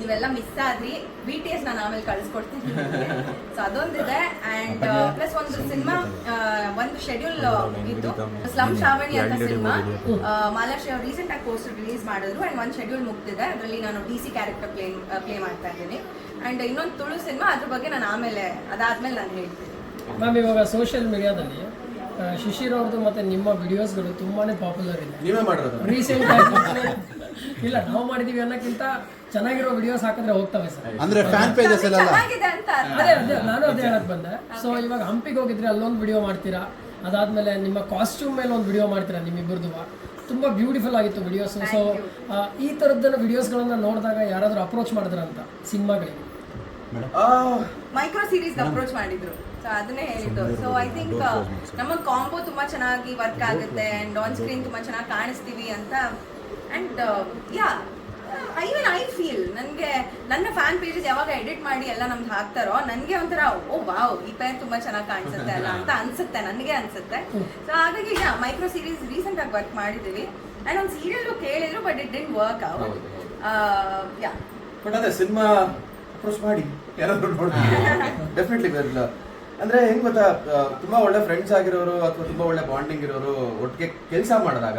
ನೀವೆಲ್ಲ ಮಿಸ್ ಆದ್ರಿ. B T S ನಾನು ಆಮೇಲೆ ಕಳಿಸ್ಕೊಡ್ತೀನಿ ಸೊ ಅದೊಂದಿದೆ. ಅಂಡ್ ಪ್ಲಸ್ ಒಂದು ಸಿನಿಮಾ ಒಂದು ಶೆಡ್ಯೂಲ್ ಇತ್ತು ಸ್ಲಮ್ ಶ್ರಾವಣಿ ಅಂತ ಸಿನಿಮಾ ಮಾಲಾಶ್ರೀ ಅವ್ರು ರೀಸೆಂಟ್ ಆಗಿ ಪೋಸ್ಟ್ ರಿಲೀಸ್ ಮಾಡಿದ್ರು. ಅಂಡ್ ಒಂದು ಶೆಡ್ಯೂಲ್ ಮುಗ್ದಿದೆ. ಅದರಲ್ಲಿ ನಾನು D C character play play ಮಾಡ್ತಾ ಇದ್ದೀನಿ. ಅಂಡ್ ಇನ್ನೊಂದು ತುಳು ಸಿನಿಮಾ ಅದ್ರ ಬಗ್ಗೆ ನಾನು ಆಮೇಲೆ ಅದಾದ್ಮೇಲೆ ನಾನು ಹೇಳ್ತೀನಿ. ಮ್ಯಾಮ್ ಇವಾಗ ಸೋಷಿಯಲ್ ಮೀಡಿಯಾದಲ್ಲಿ ಶಿಶಿರ್ ಅವ್ರದ್ದು ಮತ್ತೆ ನಿಮ್ಮ ವಿಡಿಯೋಸ್ಗಳು ತುಂಬಾನೇ ಪಾಪ್ಯುಲರ್ ಇದೆ. ನೀವೇ ಮಾಡಿರೋದು ರೀಸೆಂಟ್ ಆಗಿ ಇಲ್ಲ ನಾವು ಮಾಡಿದೀವಿ ಅನ್ನೋಕ್ಕಿಂತ ಚೆನ್ನಾಗಿರೋ ವಿಡಿಯೋಸ್ ಹಾಕಿದ್ರೆ ಹೋಗ್ತವೆ ಸರ್. ಅಂದ್ರೆ ಫ್ಯಾನ್ ಪೇಜಸ್ ಎಲ್ಲ ಚೆನ್ನಾಗಿದೆ ಅಂತ ಅದೇ ಅದೇ ನಾನು ಅದೇ ಹೇಳಕ್ ಬಂದೆ. ಸೊ ಇವಾಗ ಹಂಪಿಗೆ ಹೋಗಿದ್ರೆ ಅಲ್ಲೊಂದು ವಿಡಿಯೋ ಮಾಡ್ತೀರಾ? ಅದಾದ್ಮೇಲೆ ನಿಮ್ಮ ಕಾಸ್ಟ್ಯೂಮ್ ಮೇಲೆ ಒಂದು ವಿಡಿಯೋ ಮಾಡ್ತೀರಾ ನಿಮ್ಮಿಬ್ಬರದು? ತುಂಬಾ ಬ್ಯೂಟಿಫುಲ್ ಆಗಿತ್ತು ವಿಡಿಯೋಸ್ ಸೊ ಈ ತರದ್ದೆಲ್ಲ ವಿಡಿಯೋಸ್ಗಳನ್ನ ನೋಡಿದಾಗ ಯಾರಾದ್ರೂ ಅಪ್ರೋಚ್ ಮಾಡಿದ್ರಂತ ಸಿನಿಮಾಗಳಿಗೆ? ಮೈಕ್ರೋ ಸೀರೀಸ್ ಅಪ್ರೋಚ್ ಮಾಡಿದ್ರು. ಅದನ್ನೇ ಹೇಳಿದ್ದು. ಸೊ ಐ ಥಿಂಕ್ ನಮ್ಮ ಕಾಂಬೋ ತುಂಬಾ ಚೆನ್ನಾಗಿ ವರ್ಕ್ ಆಗುತ್ತೆ ಅಂಡ್ ಆನ್ ಸ್ಕ್ರೀನ್ ತುಂಬಾ ಚೆನ್ನಾಗಿ ಕಾಣಿಸ್ತೀವಿ ಅಂತ. And yeah even I feel ನನಗೆ ನನ್ನ ಫ್ಯಾನ್ ಪೇಜಸ್ ಯಾವಾಗ ಎಡಿಟ್ ಮಾಡಿ ಎಲ್ಲ ನಮ್ಗೆ ಹಾಕ್ತಾರೋ ನನಗೆ ಒಂಥರ ಓ ವಾವ್ ಈ ಪೇರ್ ತುಂಬಾ ಚೆನ್ನಾಗಿ ಕಾಣಿಸುತ್ತೆ ಅಲ್ಲ? ಅಂತ ಅನ್ಸುತ್ತೆ ನನಗೆ ಅನ್ಸುತ್ತೆ. ಸೊ ಹಾಗಾಗಿ ಯಾ ಮೈಕ್ರೋ ಸೀರೀಸ್ ರೀಸೆಂಟ್ ಆಗಿ ವರ್ಕ್ ಮಾಡಿದ್ದೀವಿ ಅಂಡ್ ಒಂದು ಸೀರಿಯಲ್ ಕೇಳಿದ್ರು but it didn't work out yeah but ಅದೇ ಸಿನಿಮಾ ಅಪ್ರೋಚ್ ಮಾಡಿ. ಯಾರಾದರೂ ನೋಡಿ ಡೆಫಿನೆಟ್ಲಿ ಬರಲ್ಲ ಅಂದ್ರೆ ಹೆಂಗ್ ಗೊತ್ತಾ ತುಂಬಾ ಒಳ್ಳೆ ಫ್ರೆಂಡ್ಸ್ ಆಗಿರೋರು ಅಥವಾ ತುಂಬಾ ಒಳ್ಳೆ ಬಾಂಡಿಂಗ್ ಇರೋರು ಒಟ್ಟಿಗೆ ಕೆಲಸ ಮಾಡಿದಾಗ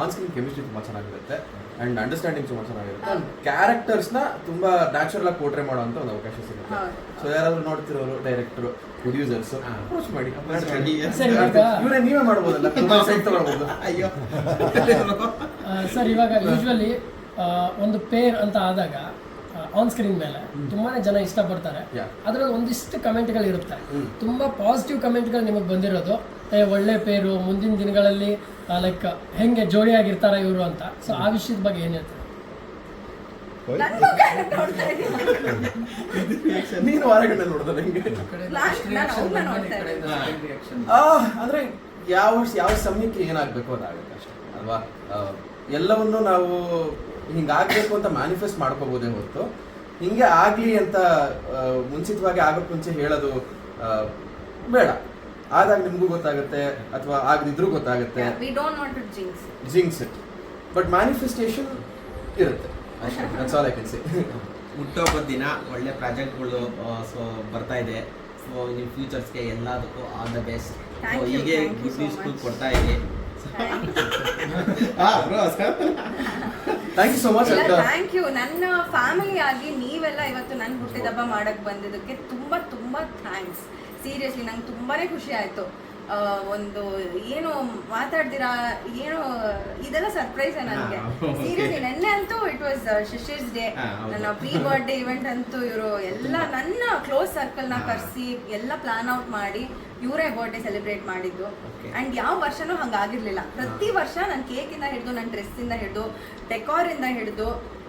ಆನ್ ಸ್ಕ್ರೀನ್ ಕೆಮಿಸ್ಟ್ರಿ ತುಂಬಾ ಚೆನ್ನಾಗಿರುತ್ತೆ ಅಂಡ್ ಅಂಡರ್ಸ್ಟ್ಯಾಂಡಿಂಗ್ ತುಂಬಾ ಚೆನ್ನಾಗಿರುತ್ತೆ. ಕ್ಯಾರೆಕ್ಟರ್ಸ್ನ ತುಂಬಾ ನ್ಯಾಚುರಲ್ ಆಗಿ ಪೋರ್ಟ್ರೇ ಮಾಡುವಂತ ಒಂದು ಅವಕಾಶ ಸಿಗುತ್ತೆ. ಸೊ ಯಾರಾದ್ರೂ ನೋಡ್ತಿರೋರು ಡೈರೆಕ್ಟರ್ ಪ್ರೊಡ್ಯೂಸರ್ಸ್ ಅಪ್ರೋಚ್ ಮಾಡಿ. ಇವರೇ ನೀವೇ ಮಾಡ್ಬೋದಲ್ಲ? ಸೈಟ್ ತಗೊಳ್ಬೋದು. ಅಯ್ಯೋ. ಸರ್ ಇವಾಗ ಯೂಶುವಲಿ ಒಂದು ಪೇರ್ ಅಂತ ಆದಾಗ ಆನ್ ಸ್ಕ್ರೀನ್ ಮೇಲೆ. ತುಂಬಾನೇ ಜನ ಇಷ್ಟಪಡ್ತಾರೆ. ಅದರಲ್ಲಿ ಅದ್ರಲ್ಲಿ ಒಂದಿಷ್ಟು ಕಮೆಂಟ್ಗಳು ಇರುತ್ತೆ. ತುಂಬಾ ಪಾಸಿಟಿವ್ ಕಮೆಂಟ್ಗಳು ನಿಮಗೆ ಬಂದಿರೋದು. ಏ ಒಳ್ಳೆ ಪೇರು ಮುಂದಿನ ದಿನಗಳಲ್ಲಿ ಲೈಕ್ ಹೆಂಗೆ ಜೋಡಿಯಾಗಿರ್ತಾರ ಇವರು ಅಂತ. ಸೊ ಆ ವಿಷಯದ ಬಗ್ಗೆ ಏನ್ ಹೇಳ್ತಾರೆ? ನನ್ ಹೊರಗಡೆ ಅಂದ್ರೆ ಯಾವ ಯಾವ ಸಮಯಕ್ಕೆ ಏನಾಗ್ಬೇಕು ಅದಾಗುತ್ತೆ ಅಷ್ಟೇ ಅಲ್ವಾ? ಎಲ್ಲವನ್ನು ನಾವು ಹಿಂಗಾಗ್ಬೇಕು ಅಂತ ಮ್ಯಾನಿಫೆಸ್ಟ್ ಮಾಡ್ಕೋಬಹುದೇ ಹೊರತು. ಹಿಂಗೆ ಆಗ್ಲಿ ಅಂತ ಮುಂಚಿತವಾಗಿ ಆಗಕ್ ಮುಂಚೆ ಹೇಳೋದು ಬೇಡ. ಆದಾಗ ನಿಮಗೂ ಗೊತ್ತಾಗುತ್ತೆ ಅಥವಾ ಆಗದಿದ್ರೂ ಗೊತ್ತಾಗುತ್ತೆ. Yeah, we don't want to jinx it but manifestation ಇರುತ್ತೆ. That's all I can say ಹುಟ್ಟುಹಬ್ಬದ ದಿನ ಒಳ್ಳೆ ಪ್ರಾಜೆಕ್ಟ್ಗಳು ಸೊ ಬರ್ತಾ ಇದೆ. ಸೊ ನಿಮ್ಮ ಫ್ಯೂಚರ್ಸ್ಗೆ ಎಲ್ಲದಕ್ಕೂ ಆಲ್ ದ ಬೆಸ್ಟ್ ಸೊ ಹೀಗೆ ಗುಡ್ ನ್ಯೂಸ್. ಕೊಡ್ತಾ ಇದೆ thank you so much thank you ನನ್ನ ಫ್ಯಾಮಿಲಿ ಆಗಿ ನೀವೆಲ್ಲ ಇವತ್ತು ನನ್ನ ಹುಟ್ಟಿದಬ್ಬ ಮಾಡಕ್ ಬಂದಿದ್ದಕ್ಕೆ ತುಂಬಾ ತುಂಬಾ ಥ್ಯಾಂಕ್ಸ್ ಸೀರಿಯಸ್ಲಿ ನಂಗೆ ತುಂಬಾನೇ ಖುಷಿ ಆಯ್ತು. ಒಂದು ಏನು ಮಾತಾಡ್ದಿರಾ ಏನು ಇದೆಲ್ಲ ಸರ್ಪ್ರೈಸ್ ನನಗೆ. ಸೀರಿಯಸ್ಲಿ ನೆನ್ನೆ ಅಂತೂ ವಾಸ್ ಶಿಶಿರ್ಸ್ ಡೇ. ನನ್ನ ಪ್ರೀ ಬರ್ಡೇ ಇವೆಂಟ್ ಅಂತೂ ಇವರು ಎಲ್ಲ ನನ್ನ ಕ್ಲೋಸ್ ಸರ್ಕಲ್ನ. ಕರೆಸಿ ಎಲ್ಲ ಪ್ಲಾನ್ ಔಟ್ ಮಾಡಿ ಇವರೇ ಬರ್ಡೇ ಸೆಲೆಬ್ರೇಟ್ ಮಾಡಿದ್ದು. ಅಂಡ್ ಯಾವ ವರ್ಷನೂ ಹಂಗಾಗಿರ್ಲಿಲ್ಲ ಪ್ರತಿ ವರ್ಷ ನನ್ನ ಕೇಕ್ ಇಂದ ಹಿಡಿದು ನನ್ನ ಡ್ರೆಸ್ ಇಂದ ಹಿಡಿದು ಡೆಕೋರ್ ಇಂದ ಹಿಡಿದು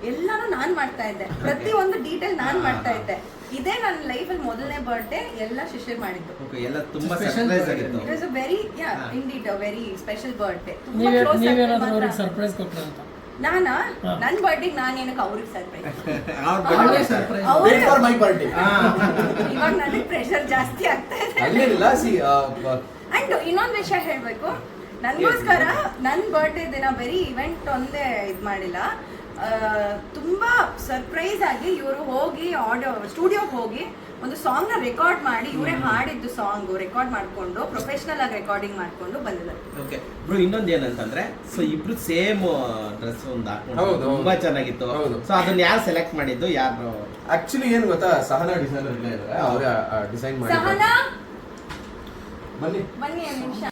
ಎಲ್ಲಾನು ನಾನ್ ಮಾಡ್ತಾ ಇದ್ದೆ. ಪ್ರತಿ ಒಂದು ಡೀಟೇಲ್ ನಾನ್ ಮಾಡ್ತಾ ಇದ್ದೆ. ಇದೇ ನನ್ನ ಲೈಫಲ್ಲಿ ಮೊದಲನೇ ಬರ್ಡೇ ಎಲ್ಲ ಶಿಶಿರ್ ಮಾಡಿದ್ದು. ಎಲ್ಲ ತುಂಬಾ ಸರ್ಪ್ರೈಸ್ ಆಗಿತ್ತು. It was a very yeah indeed a very special birthday ತುಂಬಾ ಕ್ಲೋಸ್ ಸರ್ಪ್ರೈಸ್ ಕೊಟ್ಟರು ಅಂತ ನಾನಾ. ನನ್ನ ಬರ್ಡೇಗೆ ನಾನು ಏನಕ್ಕೆ ಅವ್ರಿಗೆ ಸರ್ಪ್ರೈಸ್ ಫಾರ್ ಮೈ ಪಾರ್ಟಿ ಇವಾಗ ನನಗೆ ಪ್ರೆಷರ್ ಜಾಸ್ತಿ ಆಗ್ತಾ ಇದೆ. ಅಲ್ಲೇನಿಲ್ಲ ಸಿ ಅಂಡ್ ಇನ್ನೊಂದು ವಿಷಯ ಹೇಳ್ಬೇಕು. ನನಗೋಸ್ಕರ ನನ್ನ ಬರ್ಡೇ ದಿನ ಬರೀ ಇವೆಂಟ್ ಒಂದೇ ಇದು ಮಾಡಿಲ್ಲ. ತುಂಬಾ ಸರ್ಪ್ರೈಸ್ ಆಗಿ ಇವರು ಹೋಗಿ ಆಡಿಯೋ ಸ್ಟುಡಿಯೋಗೆ ಹೋಗಿ ಒಂದು ಸಾಂಗ್ನ ರೆಕಾರ್ಡ್ ಮಾಡಿ ಇವರೇ ಹಾಡಿದ್ದು ಸಾಂಗ್ ರೆಕಾರ್ಡ್ ಮಾಡ್ಕೊಂಡು ಪ್ರೊಫೆಷನಲ್ ಆಗಿ ರೆಕಾರ್ಡಿಂಗ್ ಮಾಡ್ಕೊಂಡು ಬಂದಿದ್ದಾರೆ. ಓಕೆ ಬ್ರೋ ಇನ್ನೊಂದು ಏನಂತಂದ್ರೆ ಸೊ ಇಬ್ರು ಸೇಮ್ ಡ್ರೆಸ್ ಒಂದು ಹಾಕೊಂಡು. ತುಂಬಾ ಚೆನ್ನಾಗಿತ್ತು. ಹೌದು. ಸೊ ಅದನ್ನ ಯಾರು ಸೆಲೆಕ್ಟ್ ಮಾಡಿದ್ದು? ಯಾರು ಆಕ್ಚುಲಿ ಏನ್ ಗೊತ್ತಾ? ಸಹನಾ ಡಿಸೈನರ್ ಇಲ್ಲೇ ಇದ್ದಾರೆ ಅವರ ಡಿಸೈನ್ ಮಾಡಿ ಸಹನಾ? ಬನ್ನಿ. ಬನ್ನಿ ನಿಮಿಷ.